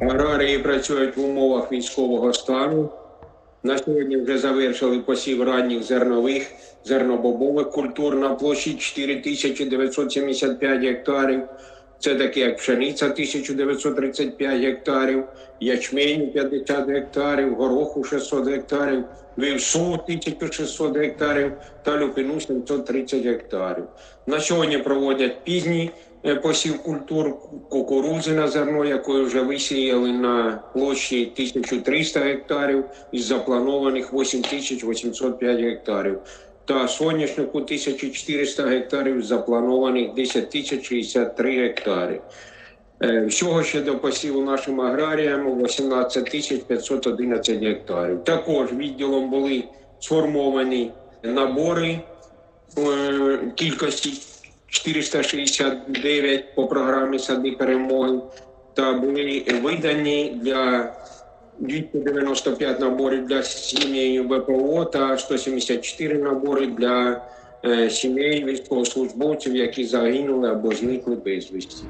Аграрії працюють в умовах військового стану. На сьогодні вже завершили посів ранніх зернових, зернобобових культур на площі 4975 гектарів. Це такі як пшениця 1935 гектарів, ячмень 50 гектарів, гороху 600 гектарів, вівсу 1600 гектарів та люпину 730 гектарів. На сьогодні проводять пізній е, посів культур кукурудзи на зерно, якої вже висіяли на площі 1300 гектарів із запланованих 8805 гектарів. Та соняшнику 1400 гектарів, запланованих 10 063 гектари. Е, Всього ще до посіву нашим аграріям 18 тисяч 511 гектарів. Також відділом були сформовані набори е, кількості 469 по програмі Сади перемоги та були видані для 295 наборів для сімей ВПО та 174 набори для е, сімей військовослужбовців, які загинули або зникли безвісті.